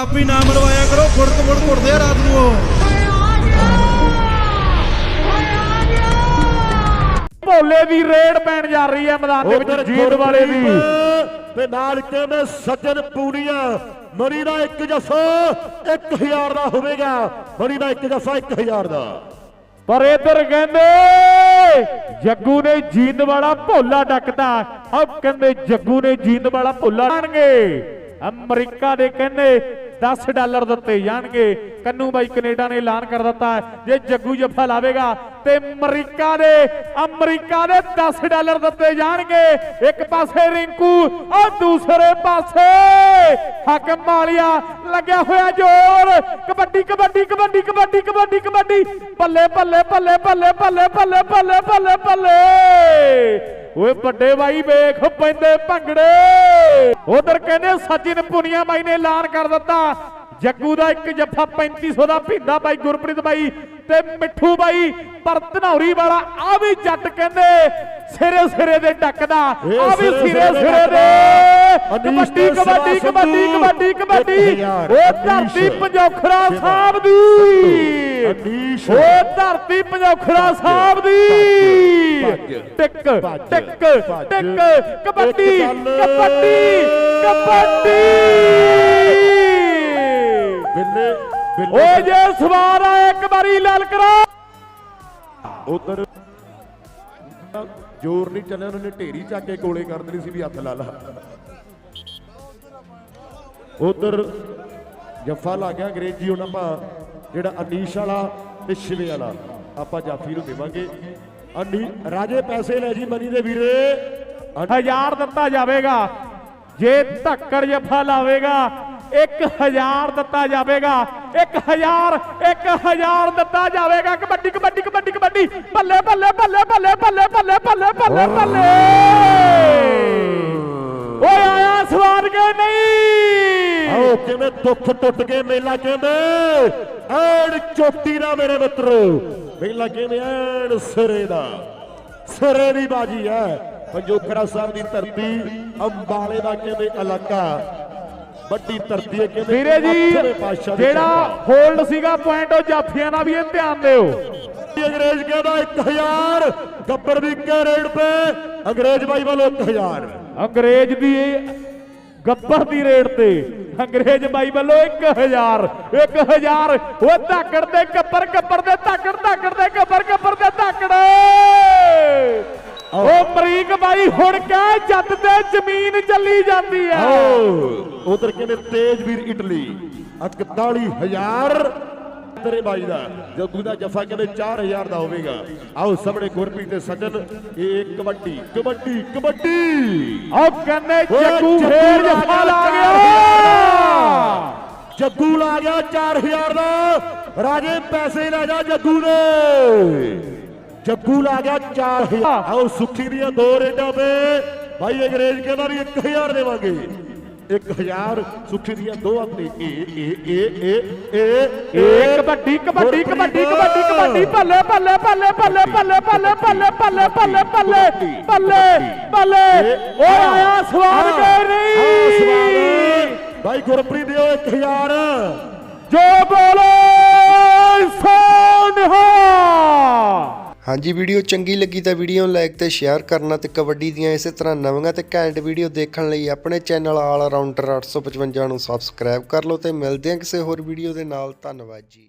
ਆਪੀ ਨਾ ਮਰਵਾਇਆ ਕਰੋ ਫੁੜਕ ਫੁੜ ਘੁੱਟਦੇ ਆ ਰਾਤ ਨੂੰ ਉਹ। ਭੋਲੇ ਦੀ ਰੇਡ ਪੈਣ ਜਾ ਰਹੀ ਹੈ ਮੈਦਾਨ ਦੇ ਵਿੱਚ ਜੀਤ ਵਾਲੇ ਦੀ। ਤੇ ਨਾਲ ਕਹਿੰਦੇ ਸੱਜਣ ਪੂਰੀਆਂ ਮਰੀ ਦਾ ਇੱਕ ਜੱਫਾ 1000 ਦਾ ਹੋਵੇਗਾ। ਮਰੀ ਦਾ ਇੱਕ ਜੱਫਾ 1000 ਦਾ। ਪਰ ਇਧਰ ਕਹਿੰਦੇ ਜੱਗੂ ਨੇ ਜੀਤ ਵਾਲਾ ਭੋਲਾ ਡੱਕਦਾ। ਆ ਕਹਿੰਦੇ ਜੱਗੂ ਨੇ ਜੀਤ ਵਾਲਾ ਭੋਲਾ ਆਣਗੇ ਅਮਰੀਕਾ ਦੇ ਕਹਿੰਦੇ 10 ਡਾਲਰ ਦਿੱਤੇ ਜਾਣਗੇ। ਕੰਨੂ ਬਾਈ ਕੈਨੇਡਾ ਨੇ ਐਲਾਨ ਕਰ ਦਿੱਤਾ ਜੇ ਜੱਗੂ ਜੱਫਾ ਲਾਵੇਗਾ ਤੇ ਅਮਰੀਕਾ ਦੇ ਅਮਰੀਕਾ ਦੇ 10 ਡਾਲਰ ਦਿੱਤੇ ਜਾਣਗੇ। ਇੱਕ ਪਾਸੇ ਰਿੰਕੂ ਔਰ ਦੂਸਰੇ ਪਾਸੇ ਹਾਕਮ ਮਾਲੀਆ ਲੱਗਿਆ ਹੋਇਆ ਜ਼ੋਰ। ਕਬੱਡੀ ਕਬੱਡੀ ਕਬੱਡੀ ਕਬੱਡੀ ਕਬੱਡੀ ਕਬੱਡੀ। ਬੱਲੇ ਬੱਲੇ ਬੱਲੇ ਬੱਲੇ ਬੱਲੇ ਬੱਲੇ ਬੱਲੇ ਬੱਲੇ ਬੱਲੇ। ਓਏ ਵੱਡੇ ਬਾਈ ਵੇਖ ਪੈਂਦੇ ਭੰਗੜੇ। ਉਧਰ ਕਹਿੰਦੇ ਸੱਜਣ ਪੁਨੀਆ ਬਾਈ ਨੇ ਐਲਾਨ ਕਰ ਦਿੱਤਾ। ਜੱਗੂ ਦਾ ਇੱਕ ਜੱਫਾ 3500 ਦਾ ਭਿੰਦਾ ਬਾਈ ਗੁਰਪ੍ਰੀਤ ਬਾਈ ਤੇ ਮਿੱਠੂ ਬਾਈ। ਪਰ ਧਨੌਰੀ ਵਾਲਾ ਆ ਵੀ ਜੱਟ ਕਹਿੰਦੇ ਸਿਰੇ ਸਿਰੇ ਦੇ ਡੱਕਦਾ ਆ ਵੀ ਸਿਰੇ ਸਿਰੇ ਦੇ। ਕਬੱਡੀ ਕਬੱਡੀ ਕਬੱਡੀ। ਕਬੱਡੀ ਕਬੱਡੀ ਉਹ ਧਰਤੀ। ਪੰਜੋਖਰਾ। ਸਾਹਿਬ ਦੀ ਅਨੀਸ਼। ਉਹ ਧਰਤੀ ਪੰਜੋਖਰਾ ਸਾਹਿਬ ਦੀ ਟਿਕ ਟਿਕ। ਟਿਕ ਕਬੱਡੀ ਗੱਲ। ਕਬੱਡੀ ਕਬੱਡੀ ਬਿੱਲੇ ਓ ਜੇ ਸਵਾਰ ਆ ਇੱਕ ਵਾਰੀ ਲਾਲ ਕਰਾ ਉਧਰ ਜ਼ੋਰ ਨਹੀਂ ਚੱਲਿਆ ਉਹਨਾਂ ਢੇਰੀ ਚੱਕ ਕੇ ਕੋਲੇ ਕਰ ਦੇਣੀ ਸੀ ਵੀ ਹੱਥ ਲਾ ਲਾ ਉਧਰ ਜੱਫਾ ਲਾ ਗਿਆ ਅੰਗਰੇਜ਼ੀ ਹੁਣ ਆਪਾਂ ਜਿਹੜਾ ਅਨੀਸ਼ ਵਾਲਾ ਤੇ ਸ਼ਿਵੇ ਵਾਲਾ। ਆਪਾਂ ਜਾਫੀ ਨੂੰ ਦੇਵਾਂਗੇ। ਅਨੀ, ਰਾਜੇ ਪੈਸੇ ਲੈ ਜੀ ਮਨੀ ਦੇ ਵੀਰੇ। ਹਜ਼ਾਰ ਦਿੱਤਾ ਜਾਵੇਗਾ। ਜੇ ਧੱਕੜ ਜੱਫਾ ਲਾਵੇਗਾ 1000 ਦਿੱਤਾ ਜਾਵੇਗਾ। 1000 1000 ਦਿੱਤਾ ਜਾਵੇਗਾ। ਕਬੱਡੀ ਕਬੱਡੀ ਕਬੱਡੀ ਕਬੱਡੀ। ਬੱਲੇ ਬੱਲੇ ਬੱਲੇ ਬੱਲੇ ਬੱਲੇ ਬੱਲੇ ਬੱਲੇ ਬੱਲੇ ਬੱਲੇ। ਆਓ ਕਿਵੇਂ ਦੁੱਖ ਟੁੱਟ ਕੇ ਮੇਲਾ ਕਹਿੰਦੇ? ਐਨ ਚੋਟੀ ਦਾ ਮੇਰੇ ਮਿੱਤਰੋ ਮੇਲਾ ਕਿਵੇਂ ਐਨ ਸਿਰੇ ਦਾ। ਸਿਰੇ ਦੀ ਬਾਜੀ ਹੈ ਪੰਜੋਖਰਾ ਸਾਹਿਬ ਦੀ ਧਰਤੀ ਅੰਬਾਲੇ ਦਾ ਕਹਿੰਦੇ ਇਲਾਕਾ? ਵੱਡੀ ਧਰਤੀ ਹੈ ਕਹਿੰਦੇ ਵੀਰੇ ਜੀ ਜਿਹੜਾ। ਹੋਲਡ ਸੀਗਾ ਪੁਆਇੰਟ ਉਹ ਜਾਫੀਆਂ ਦਾ ਵੀ ਇਹ ਧਿਆਨ ਦਿਓ। ਅੰਗਰੇਜ਼ ਕਹਿੰਦਾ 1000 ਗੱਬਰ ਦੀ ਕੇ ਰੇਡ ਤੇ। ਅੰਗਰੇਜ਼ ਬਾਈ ਵੱਲੋਂ 1000 ਅੰਗਰੇਜ਼ ਦੀ ਗੱਬਰ ਦੀ ਰੇਟ ਤੇ। ਅੰਗਰੇਜ਼ ਬਾਈ ਵੱਲੋਂ 1000 1000 ਉਹ ਧਾਕੜ ਦੇ ਗੱਬਰ ਗੱਬਰ ਦੇ ਧਾਕੜ ਧਾਕੜ ਦੇ ਗੱਬਰ ਗੱਬਰ ਦੇ ਧਾਕੜ। ਉਹ ਮਰੀਕ ਬਾਈ ਹੁਣ ਕਹਿ ਜੱਟ ਤੇ ਜ਼ਮੀਨ ਚੱਲੀ ਜਾਂਦੀ ਹੈ। ਉਧਰ ਕਹਿੰਦੇ ਤੇਜਵੀਰ ਇਟਲੀ। 41000 ਤੇਰੇ ਬਾਈ ਦਾ। ਜੱਗੂ ਦਾ ਜਫਾ ਕਹਿੰਦੇ 4000 ਦਾ ਹੋਵੇਗਾ। ਆਓ ਸਾਹਮਣੇ ਗੁਰਪ੍ਰੀਤ ਤੇ ਸੱਜਣ ਇਹ ਕਬੱਡੀ ਕਬੱਡੀ ਕਬੱਡੀ। ਉਹ ਕਹਿੰਦੇ ਜੱਗੂ ਫੇਰ ਜਫਾ ਲਾ ਗਿਆ। ਗਿਆ ਜੱਗੂ ਲਾ ਗਿਆ 4000 ਦਾ। ਰਾਜੇ ਪੈਸੇ ਲੈ ਜਾ ਜੱਗੂ ਦੇ। ਜੱਗੂ ਲਾ ਗਿਆ 4000 ਆਓ ਸੁੱਖੀ ਦੀਆਂ ਦੋ ਰੇਡਾਂ ਤੇ। ਭਾਈ ਅੰਗਰੇਜ਼ ਕਹਿੰਦਾ ਵੀ 1000 ਦੇਵਾਂਗੇ। 1000 ਸੁੱਖੀ ਦੀਆਂ ਦੋ ਆਪਣੇ ਏ ਏ ਏ ਏ ਏ ਏ ਕਬੱਡੀ ਕਬੱਡੀ ਕਬੱਡੀ ਕਬੱਡੀ ਕਬੱਡੀ ਬੱਲੇ ਬੱਲੇ ਬੱਲੇ ਬੱਲੇ ਬੱਲੇ ਬੱਲੇ ਬੱਲੇ ਬੱਲੇ ਬੱਲੇ ਬੱਲੇ ਬੱਲੇ ਬੱਲੇ ਓਏ ਆਇਆ ਸਵਾਰ ਕੇ ਨਹੀਂ ਭਾਈ ਗੁਰਪ੍ਰੀਤ ਦਿਓ 1000 ਜੋ ਬੋਲੇ ਹਾਂਜੀ, ਵੀਡੀਓ ਚੰਗੀ ਲੱਗੀ ਤਾਂ ਵੀਡੀਓ ਨੂੰ ਲਾਈਕ ਤੇ ਸ਼ੇਅਰ ਕਰਨਾ ਤੇ ਕਬੱਡੀ ਦੀਆਂ ਇਸੇ ਤਰ੍ਹਾਂ ਨਵੀਆਂ ਤੇ ਘੈਂਟ ਵੀਡੀਓ ਦੇਖਣ ਲਈ ਆਪਣੇ ਚੈਨਲ ਆਲ ਰਾਊਂਡਰ 855 ਨੂੰ ਸਬਸਕ੍ਰਾਈਬ ਕਰ ਲਓ ਤੇ ਮਿਲਦੇ ਹਾਂ ਕਿਸੇ ਹੋਰ ਵੀਡੀਓ ਦੇ ਨਾਲ। ਧੰਨਵਾਦ ਜੀ।